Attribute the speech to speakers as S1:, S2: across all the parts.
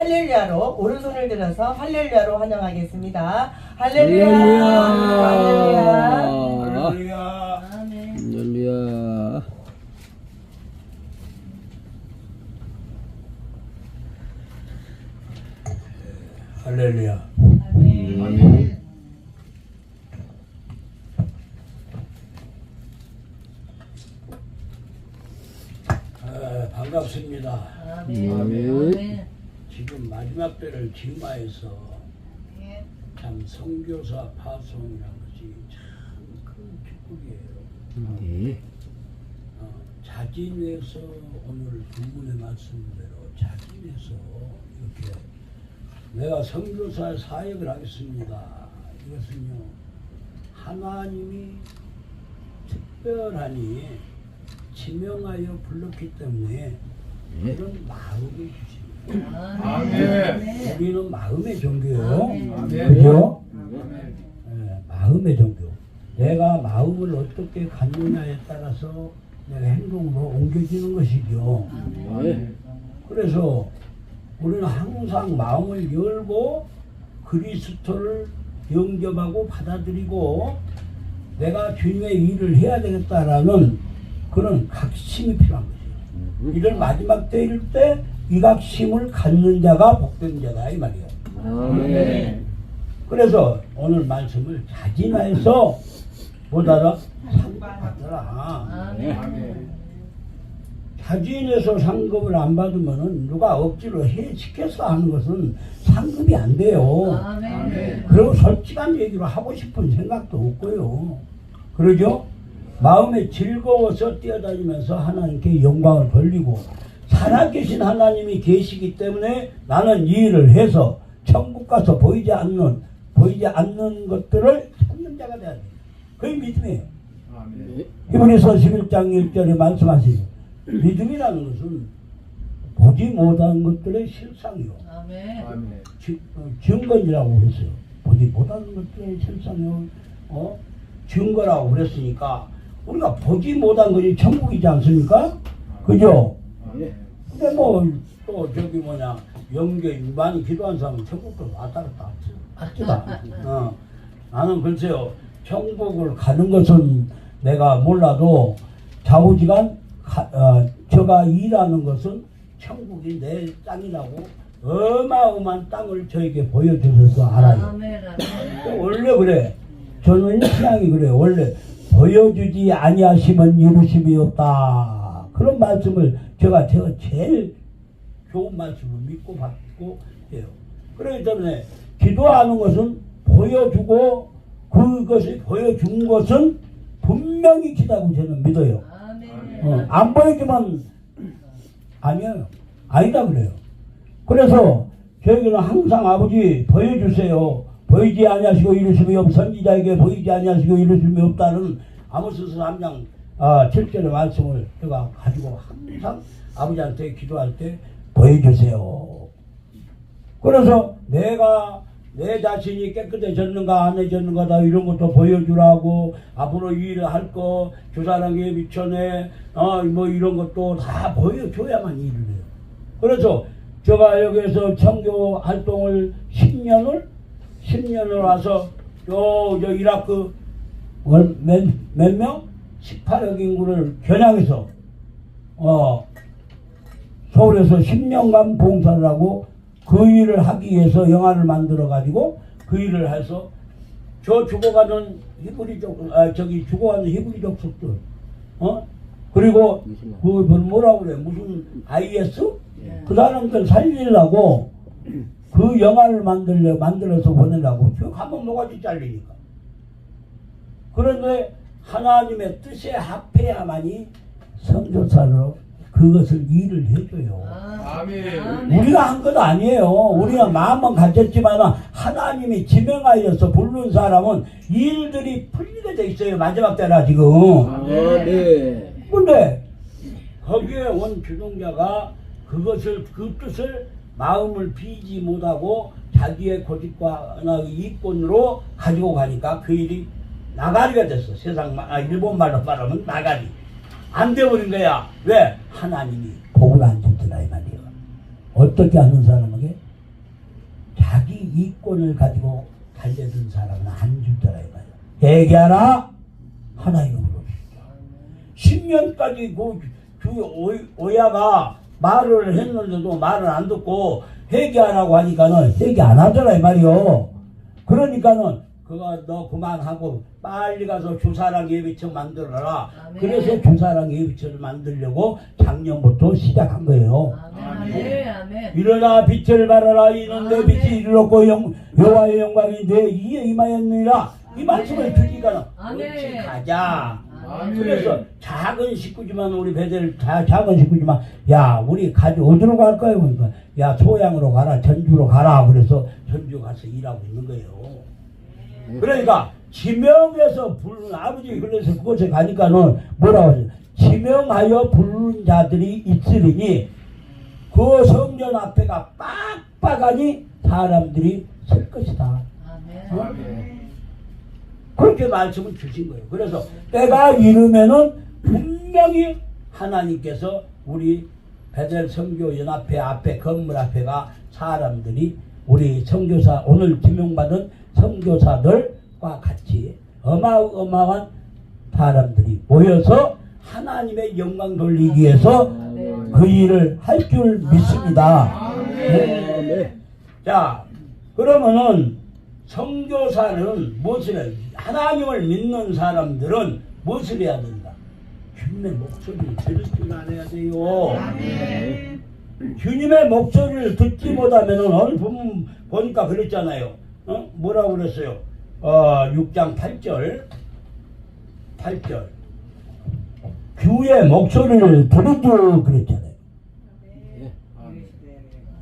S1: 할렐루야로 오른손을 들어서 할렐루야로 환영하겠습니다. 할렐루야.
S2: 할렐루야.
S1: 할렐루야.
S2: 할렐루야.
S3: 할렐루야.
S2: 아멘.
S3: 아, 반갑습니다.
S2: 아멘.
S3: 지금 마지막 때를 징마해서 참 성교사 파송이라는 것이 참 큰 축복이에요.
S2: 네.
S3: 어, 자진해서 오늘 본문의 말씀대로 자진해서 이렇게 내가 성교사 사역을 하겠습니다. 이것은요 하나님이 특별하니 지명하여 불렀기 때문에
S2: 네.
S3: 그런 마음을 우리는 마음의 종교예요. 그죠? 예, 마음의 종교. 내가 마음을 어떻게 갖느냐에 따라서 내가 행동으로 옮겨지는 것이죠.
S2: 네.
S3: 그래서 우리는 항상 마음을 열고 그리스도를 영접하고 받아들이고 내가 주님의 일을 해야 되겠다라는 그런 각심이 필요한 거죠. 이를 마지막 때일 때 이 각심을 갖는 자가 복된 자다 이 말이에요.
S2: 아멘.
S3: 그래서 오늘 말씀을 자진해서 보다가 상받더라. 자진해서 상급을 안 받으면은 누가 억지로 해 시켜서 하는 것은 상급이 안 돼요. 그리고 솔직한 얘기로 하고 싶은 생각도 없고요. 그러죠? 마음에 즐거워서 뛰어다니면서 하나님께 영광을 돌리고 살아계신 하나님이 계시기 때문에 나는 이 일을 해서 천국 가서 보이지 않는 보이지 않는 것들을 찾는 자가 돼야 돼. 그게 믿음이에요.
S2: 네.
S3: 히브리서 11장 1절에 말씀하시죠. 믿음이라는 것은 보지 못한 것들의 실상이요. 지- 어, 증거이라고 그랬어요. 보지 못하는 것들의 실상이요. 어? 증거라고 그랬으니까 우리가 보지 못한 것이 천국이지 않습니까? 그죠?
S2: 네.
S3: 근데 뭐 또 저기 뭐냐 영계 많이 기도한 사람은 천국도 왔다 갔다 합시다. 어. 나는 글쎄요 천국을 가는 것은 내가 몰라도 좌우지간 가- 어, 저가 일하는 것은 천국이 내 땅이라고 어마어마한 땅을 저에게 보여주셔서 알아요. 원래 그래. 저는 신앙이 그래. 원래 보여주지 아니하시면 이루심이 없다. 그런 말씀을 제가 제가 제일 좋은 말씀을 믿고 받고 해요. 그렇기 때문에 기도하는 것은 보여주고 그것을 보여준 것은 분명히 기다고 저는 믿어요. 어, 안 보여주면 아니에요. 아니다 그래요. 그래서 저에게는 항상 아버지 보여주세요. 보이지 아니하시고 이루심이 없 선지자에게 보이지 아니하시고 이루심이 없다는 아모스서 3장 아, 7절의 말씀을 제가 가지고 항상 아버지한테 기도할 때 보여주세요. 그래서 내가 내 자신이 깨끗해졌는가 안 해졌는가 다 이런 것도 보여주라고 앞으로 이 일을 할 거 주사랑에 미천에 어뭐 이런 것도 다 보여줘야만 일을 해요. 그래서 제가 여기에서 청교 활동을 10년을 10년을 와서 요, 저 이라크 월- 몇, 몇 명? 18억 인구를 겨냥해서 어 서울에서 10년간 봉사를 하고 그 일을 하기 위해서 영화를 만들어 가지고 그 일을 해서 저 죽어가는 히브리족 아 저기 죽어가는 히브리족 속들 어? 그리고 그 뭐라고 그래 무슨 IS 그 사람들 살리려고 그 영화를 만들려 만들어서 보내려고 쭉 한번 모가지 잘리니까. 그런데 하나님의 뜻에 합해야만이 선교사로 그것을 일을 해줘요. 우리가 한 것 아니에요. 우리가 마음은 가졌지만 하나님이 지명하여서 부른 사람은 일들이 풀리게 돼 있어요. 마지막 때라 지금.
S2: 아멘.
S3: 근데 거기에 온 주동자가 그것을 그 뜻을 마음을 비지 못하고 자기의 고집과 이권으로 가지고 가니까 그 일이 나가리가 됐어. 세상 말, 아, 일본 말로 말하면 나가리. 안 돼버린 거야. 왜? 하나님이 복을 안 줬더라 이 말이에요. 어떻게 하는 사람에게 이권을 가지고 달려든 사람은 안 주더라 이 말이야. 회개하라 하나님으로 주시죠. 10년까지 그, 그 오, 오야가 말을 했는데도 말을 안 듣고 회개하라고 하니까는 회개 안 하더라 이 말이요. 그러니까는 그거 너 그만하고 빨리 가서 주사랑 예비처 만들어라.
S4: 아멘.
S3: 그래서 주사랑 예비처를 만들려고 작년부터 시작한 거예요.
S4: 아멘 아멘 아멘
S3: 일어나 빛을 발하라 이는 내. 빛이 이르렀고 영, 여호와의 영광이 내 이에 임하였느니라 이 말씀을
S4: 아멘.
S3: 그렇지 가자
S4: 아멘.
S3: 그래서 작은 식구지만 우리 배들 다 작은 식구지만 야 우리 가지 어디로 갈 거예요 그러니까 야 소양으로 가라 전주로 가라 그래서 전주 가서 일하고 있는 거예요 그러니까 지명해서 부르는 아버지 그래서 그곳에 가니까는 뭐라고 하죠 지명하여 부르는 자들이 있으리니 그 성전 앞에가 빡빡하니 사람들이 설 것이다.
S4: 아멘
S3: 그렇게 말씀을 주신 거예요. 그래서 때가 이르면은 분명히 하나님께서 우리 베델 성교 연합회 앞에 건물 앞에가 사람들이 우리 성교사 오늘 지명받은 성교사들과 같이 어마어마한 사람들이 모여서 하나님의 영광 돌리기 위해서 그 일을 할 줄 믿습니다. 네. 자, 그러면은 성교사는 무엇을 해? 하나님을 믿는 사람들은 무엇을 해야 된다? 주님의 목소리를 들을 줄 알아야 돼요. 주님의 목소리를 듣지 못하면은 오늘 보니까 그랬잖아요. 어? 뭐라고 그랬어요? 어, 6장 8절. 8절. 주의 목소리를 들으죠 그랬잖아요.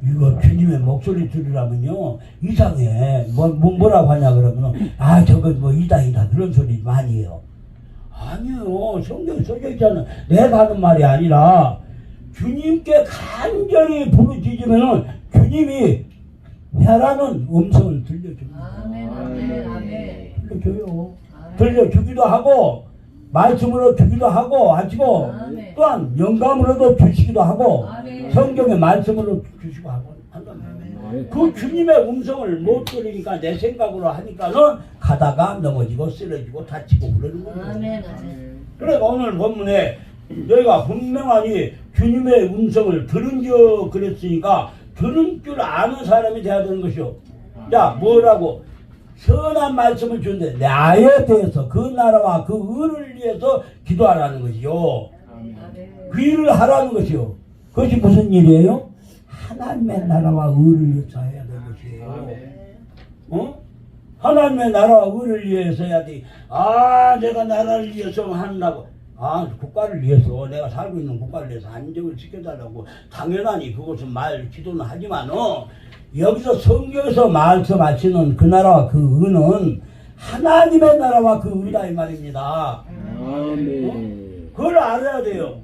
S3: 이거 주님의 목소리 들으라면요 이상해 뭐, 뭐 뭐라고 하냐 그러면 아 저거 뭐 이상이다 그런 소리 많이 해요 아니요 성경에 써져 있잖아 내가 하는 말이 아니라 주님께 간절히 부르짖으면은 주님이 해라는 음성을 들려줍니다
S4: 아멘 아멘 아멘
S3: 들려줘요
S4: 아멘.
S3: 들려주기도 하고 말씀으로 주기도 하고 하시고
S4: 아멘.
S3: 또한 영감으로도 주시기도 하고
S4: 아멘.
S3: 성경의 말씀으로 주시고 하고 한단 말이에요. 그 주님의 음성을 못 들으니까 내 생각으로 하니까는 가다가 넘어지고 쓰러지고 다치고 그러는 거예요.
S4: 아멘 아멘
S3: 그러니까 오늘 본문에 너희가 분명하니 주님의 음성을 들은 적 그랬으니까 들은 줄 아는 사람이 돼야 되는 것이요. 자, 뭐라고? 선한 말씀을 주는데 나에 대해서 그 나라와 그 의를 위해서 기도하라는 것이요. 그 일을 하라는 것이요. 그것이 무슨 일이에요? 하나님의 나라와 의를 위해서 해야 되는 것이에요. 어? 하나님의 나라와 의를 위해서 해야 돼. 아, 내가 나라를 위해서 한다고. 아, 국가를 위해서, 내가 살고 있는 국가를 위해서 안정을 지켜달라고. 당연하니 그것은 말, 기도는 하지만, 어, 여기서 성경에서 말씀하시는 그 나라와 그 의는 하나님의 나라와 그 의다 이 말입니다.
S2: 아멘.
S3: 그걸 알아야 돼요.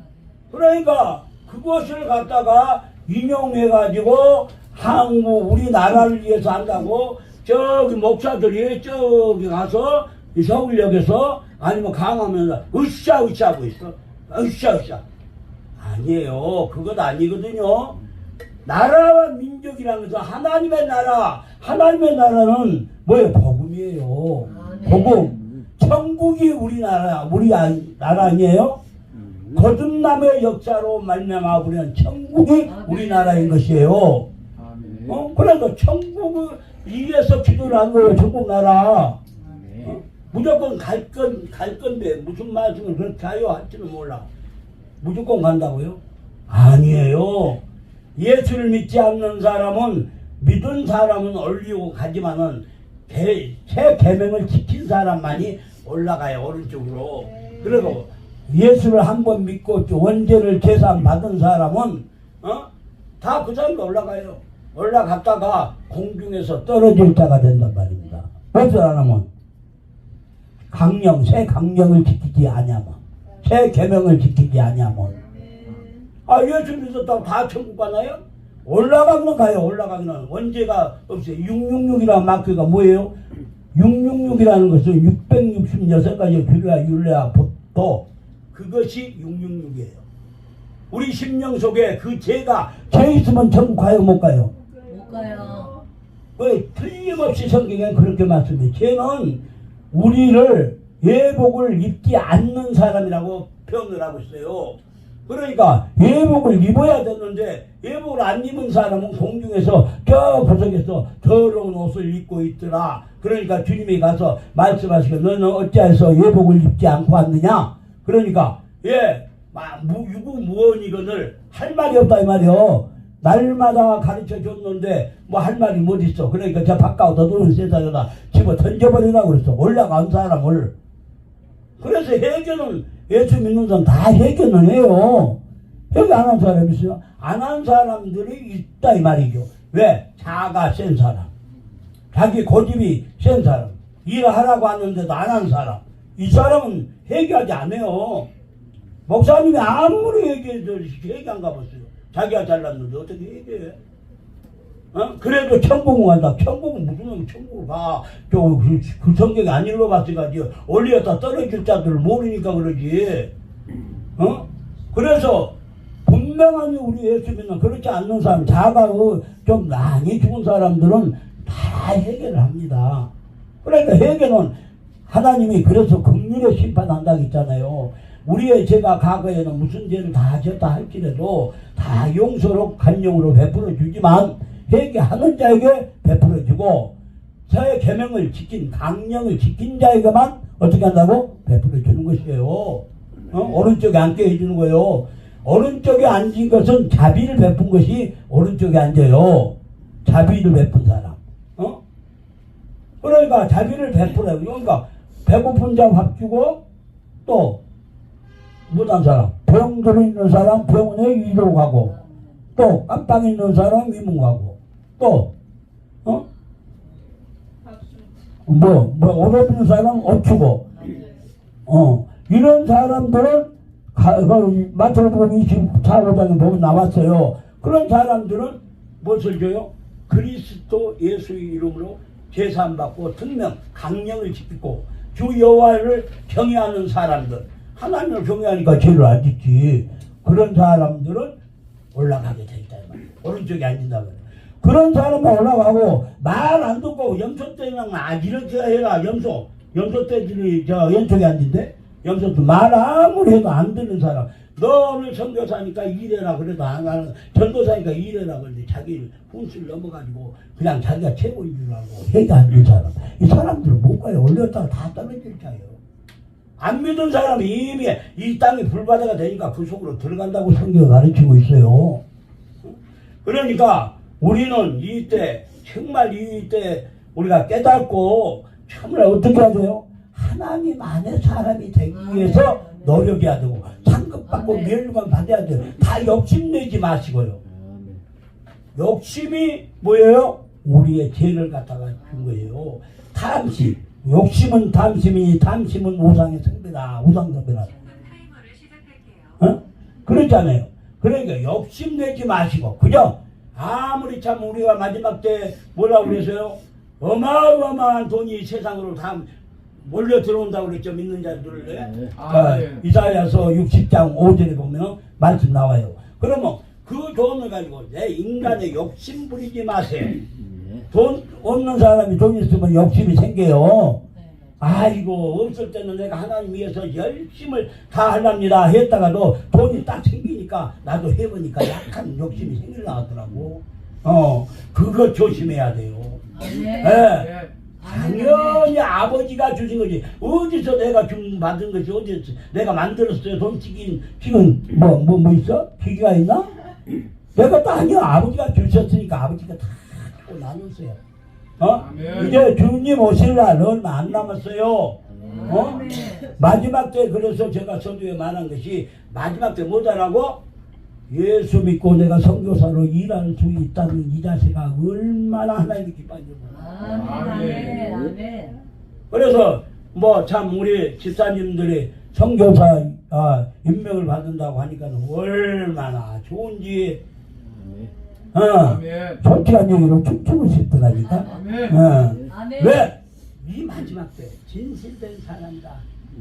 S3: 그러니까 그것을 갖다가 인용해 가지고 한국 우리나라를 위해서 한다고 저기 목사들이 저기 가서 이 서울역에서 아니면 강화면서 으쌰 으쌰 하고 있어. 으쌰 으쌰. 아니에요. 그것 아니거든요. 나라와 민족이라는 것은 하나님의 나라. 하나님의 나라는 뭐예요? 복음이에요.
S4: 아멘.
S3: 복음. 천국이 우리나라, 우리 아- 나라 아니에요? 거듭남의 역사로 말미암아 우리는 천국이 우리나라인 것이에요.
S2: 아멘.
S3: 어? 그래서 천국을 위해서 기도를 한 거예요. 천국 나라. 어? 무조건 갈 건, 갈 건데 무슨 말씀을 그렇게 하요 할지는 몰라. 무조건 간다고요? 아니에요. 예수를 믿지 않는 사람은 믿은 사람은 올리고 가지만은 개, 새 계명을 지킨 사람만이 올라가요 오른쪽으로. 그리고 예수를 한 번 믿고 원죄를 재산 받은 사람은 어? 다 그 사람도 올라가요. 올라갔다가 공중에서 떨어질 자가 된단 말입니다. 하면 강령 새 강령을 지키지 아니하면 새 계명을 지키지 아니하면 아 예수 믿었다고 다 천국 가나요? 올라가기는 가요 올라가기는 원죄가 없어요 666이라는 마크가 뭐예요? 666이라는 것은 666가지 규례와 율례와 법도 그것이 666이에요 우리 심령 속에 그 죄가 죄 있으면 천국 가요 못 가요?
S4: 못 가요
S3: 그 틀림없이 성경에 그렇게 말씀해. 쟤는 우리를 예복을 입지 않는 사람이라고 표현을 하고 있어요. 그러니까 예복을 입어야 되는데 예복을 안 입은 사람은 공중에서 저 구석에서 더러운 옷을 입고 있더라. 그러니까 주님이 가서 말씀하시고 너는 어찌해서 예복을 입지 않고 왔느냐? 그러니까 예, 막 무, 유구무원이거늘 할 말이 없다 이 말이요. 날마다 가르쳐 줬는데 뭐 할 말이 못 있어. 그러니까 저 바깥으로 돈을 세다가 집어 던져버리라고 그랬어. 올라간 사람을. 그래서 해결은 예수 믿는 사람 다 해결은 해요. 해결 안한 사람 있어요? 안 한 사람들이 있다 이 말이죠. 왜? 자가 센 사람. 자기 고집이 센 사람. 일하라고 하는데도 안 한 사람. 이 사람은 회개하지 않아요. 목사님이 아무리 얘기해도 회개 안 가봤어요. 자기가 잘났는데 어떻게 회개해? 어? 그래도 천국은 간다. 천국은 무슨 놈이 천국을 가. 저, 그, 그 성경에 안 읽어봤으니까, 올리었다 떨어질 자들을 모르니까 그러지. 어? 그래서, 분명하게 우리 예수 믿는 그렇지 않는 사람, 자가 그좀 많이 죽은 사람들은 다 해결을 합니다. 그러니까 해결은 하나님이 그래서 극률에 심판한다고 했잖아요. 우리의 죄가 과거에는 무슨 죄를 다 졌다 할지라도 다 용서로 간용으로 베풀어 주지만 회개하는 자에게 베풀어 주고 저의 계명을 지킨 강령을 지킨 자에게만 어떻게 한다고 베풀어 주는 것이에요. 어? 오른쪽에 앉게 해주는 거예요. 오른쪽에 앉은 것은 자비를 베푼 것이 오른쪽에 앉아요. 자비를 베푼 사람. 어? 그러니까 자비를 베풀어요. 그러니까 배고픈 자 밥 주고 또 못한 사람, 병들어 있는 사람 병원에 위로 가고 또 깜빵에 있는 사람 위문 가고 또 어? 뭐, 뭐, 옷 없는 사람 옷 주고 어, 이런 사람들은 가, 그 마태복음 24장에 보면 나왔어요. 그런 사람들은 무엇을 줘요? 그리스도 예수의 이름으로 제산 받고 특명 강령을 지키고 주 여호와를 경외하는 사람들 하나님을 경외하니까 죄를 안 짓지. 그런 사람들은 올라가게 돼 있다. 오른쪽에 앉는다 말이야. 그런 사람만 올라가고 말 안 듣고 염소 때는 아 이렇게 해라. 염소. 염소 때들이 저 왼쪽에 앉는데? 염소도 말 아무리 해도 안 듣는 사람. 너는 선교사니까 이래라 그래도 안 가는 전도사니까 이래라 그러는데 자기 훈수를 넘어가지고 그냥 자기가 최고인 줄 알고 회개 안된 사람. 이 사람들은 못 가요? 올렸다가 다 떨어질 자예요 안 믿은 사람이 이미 이 땅이 불바다가 되니까 그 속으로 들어간다고 성경이 가르치고 있어요 그러니까 우리는 이때 정말 이때 우리가 깨닫고 정말 어떻게 해야 돼요? 하나님 안에 사람이 되기 위해서 노력해야 되고 상급받고. 멸류관 받아야 돼요. 다 욕심내지 마시고요.
S2: 아멘.
S3: 욕심이 뭐예요? 우리의 죄를 갖다가 준 거예요. 탐심. 욕심은 탐심이니 탐심은 우상의 성배다. 우상 성배다. 어? 그렇잖아요. 그러니까 욕심내지 마시고 그죠? 아무리 참 우리가 마지막 때 뭐라고 그랬어요? 어마어마한 돈이 세상으로 다 몰려 들어온다고 그랬죠 믿는 자들을
S2: 네.
S3: 아, 이사야서 60장 5절에 보면 말씀 나와요. 그러면 그 돈을 가지고 내 인간의 욕심 부리지 마세요.
S2: 네.
S3: 돈 없는 사람이 돈 있으면 욕심이 생겨요.
S4: 네.
S3: 아이고 없을 때는 내가 하나님 위해서 열심을 다 하랍니다 했다가도 돈이 딱 생기니까 나도 해보니까 약간 욕심이 생길라 하더라고 어 그거 조심해야 돼요
S4: 아멘.
S3: 예 당연히 아버지가 주신 거지 어디서 내가 준 받은 것이 어디서 내가 만들었어요 돈 튀긴 지금 뭐뭐뭐 있어 기계가 있나 내가 또 아니야 아버지가 주셨으니까 아버지가 다 주고 나눴어요 어 이제 주님 오실 날 얼마 안 남았어요 어?
S4: 아멘.
S3: 마지막 때 그래서 제가 선두에 말한 것이 마지막 때 뭐다라고 예수 믿고 내가 선교사로 일할 수 있다는 이 자세가 얼마나 하나님이 기뻐하는지.
S4: 아멘. 아멘.
S3: 그래서 뭐 참 우리 집사님들이 선교사 아, 임명을 받는다고 하니까 얼마나 좋은지 어,
S5: 아멘.
S3: 솔직한 얘기로 춤추고 싶더라니까. 어. 왜? 이 마지막 때 진실된 사람이다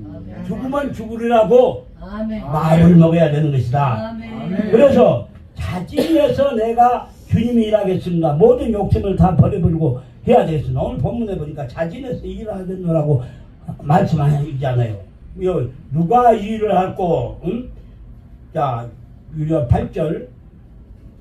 S4: 아멘.
S3: 죽으면 죽으리라고
S4: 아멘.
S3: 마음을 먹어야 되는 것이다
S4: 아멘.
S3: 그래서 자진해서 내가 주님이 일하겠습니다. 모든 욕심을 다 버려버리고 해야 되겠습니다. 오늘 본문에 보니까 자진해서 일하겠노라고 말씀하잖아요. 요, 누가 일을 할고, 응? 자, 8절.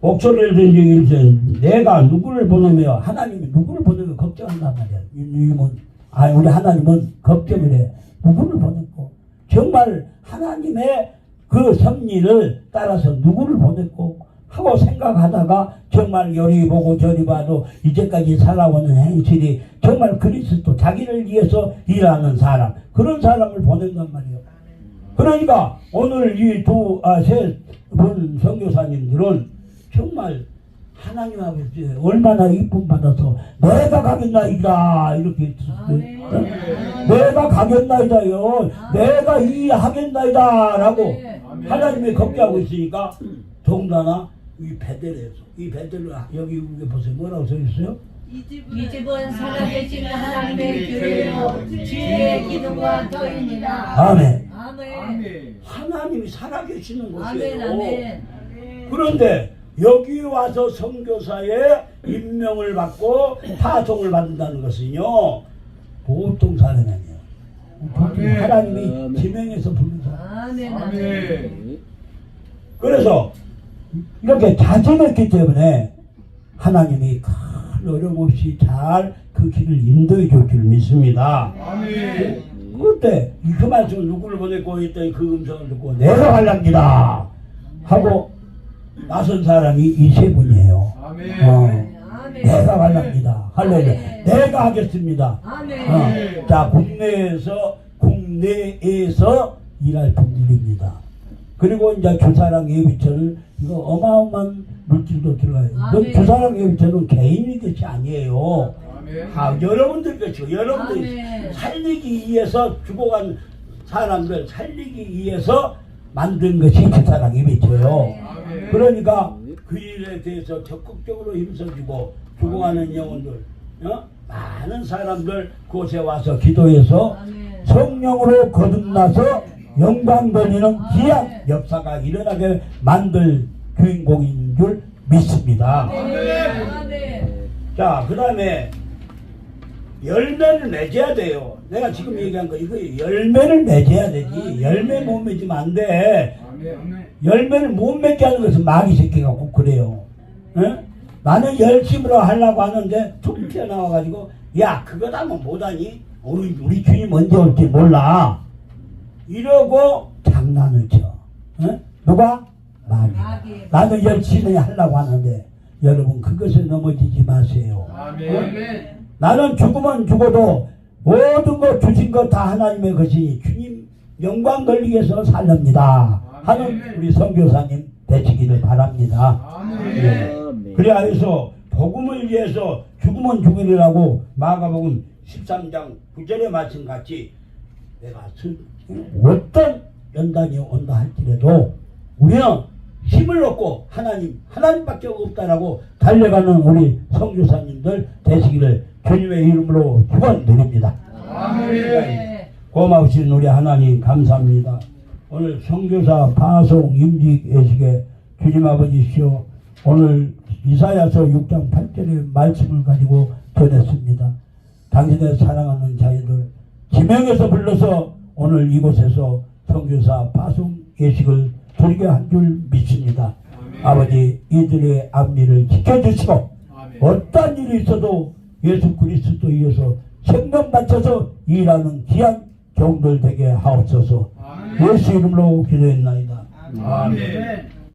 S3: 목소리를 든 적이 내가 누구를 보내며 하나님이 누구를 보내며 걱정한단 말이야. 이님은 아 우리 하나님은 걱정을 해. 누구를 보냈고 정말 하나님의 그 섭리를 따라서 누구를 보냈고 하고 생각하다가 정말 요리 보고 저리 봐도 이제까지 살아오는 행실이 정말 그리스도 자기를 위해서 일하는 사람 그런 사람을 보낸단 말이에요. 그러니까 오늘 이 두, 아, 선교사님들은 정말 하나님 아버지 얼마나 이쁨 받아서 내가 가겠나이다 이렇게 했었어요.
S4: 아멘.
S3: 내가 가겠나이다요. 내가 이 하겠나이다라고
S4: 아멘.
S3: 하나님이 걱정하고 있으니까 더군다나 이 베델에서 이 베델을 여기 여기 보세요 뭐라고 써 있어요?
S4: 이 집은 살아계신 하나님의 교회요 주의 기도가 터입니다.
S3: 아멘.
S4: 아멘.
S3: 하나님이 살아계시는
S4: 아멘.
S3: 곳이에요.
S4: 아멘.
S3: 그런데 여기 와서 선교사의 임명을 받고 파송을 받는다는 것은요 보통 사람이 아니에요. 보통
S2: 아멘.
S3: 하나님이
S2: 아멘.
S3: 지명해서 부른 사람.
S4: 아멘. 아멘.
S3: 그래서 이렇게 자정했기 때문에 하나님이 큰 어려움 없이 잘 그 길을 인도해 줄 줄 믿습니다. 그때 그 말씀을 누구를 보냈고 했더니 그 음성을 듣고 내가 갈랍니다 하고 나선 사람이 이 세 분이에요. 어,
S4: 아멘.
S3: 내가 갈랍니다. 할렐루야.
S4: 아멘.
S3: 내가 하겠습니다.
S4: 아멘.
S3: 어, 자 국내에서 국내에서 일할 분들입니다. 그리고 이제 주사랑 예비처를 이거 어마어마한 물질도 들어가요.
S4: 아멘.
S3: 주사랑 예비처는 개인의 것이 아니에요. 아, 여러분들 것이고 여러분들이
S4: 아멘.
S3: 살리기 위해서 죽어간 사람들 살리기 위해서 만든 것이 주사랑 예비처요. 그러니까 그 일에 대해서 적극적으로 힘써주고 죽어가는 영혼들, 어? 많은 사람들 그곳에 와서 기도해서
S4: 아멘.
S3: 성령으로 거듭나서 영광 돌리는 귀한 역사가 일어나게 만들 주인공인 줄 믿습니다. 자, 그 다음에 열매를 맺어야 돼요. 내가 지금 얘기한 거 이거 열매를 맺어야 되지. 열매 못 맺으면 안 돼. 열매를 못 맺게 하는 것은 마귀 새끼가 꼭 그래요. 응? 나는 열심으로 하려고 하는데 툭 튀어나와가지고 야 그거 하면 못하니? 우리, 우리 주님 언제 올지 몰라. 이러고 장난을 쳐. 응? 누가?
S4: 마귀.
S3: 나는 열심히 하려고 하는데 여러분 그것에 넘어지지 마세요. 나는 죽으면 죽어도 모든 것 주신 것 다 하나님의 것이니 주님 영광 돌리기 위해서 살렵니다. 하는 우리 선교사님 되시기를 바랍니다. 예. 그래야 해서 복음을 위해서 죽으면 죽으리라고 마가복음 13장 9절의 말씀 같이 내가 스- 어떤 연단이 온다 할지라도 우리는 힘을 얻고 하나님 하나님밖에 없다라고 달려가는 우리 성교사님들 되시기를 주님의 이름으로 축원드립니다.
S4: 아멘.
S3: 고마우신 우리 하나님 감사합니다. 오늘 성교사 파송 임직 예식에 주님 아버지시오 오늘 이사야서 6장 8절의 말씀을 가지고 전했습니다. 당신의 사랑하는 자녀들 지명해서 불러서 오늘 이곳에서 성교사 파송 예식을 드리게 한 줄 믿습니다. 아버지 이들의 앞니를 지켜주시고 어떤 일이 있어도 예수 그리스도 위해서 생명 바쳐서 일하는 귀한 종들 되게 하옵소서 예수 이름으로 기도했나이다. 아멘.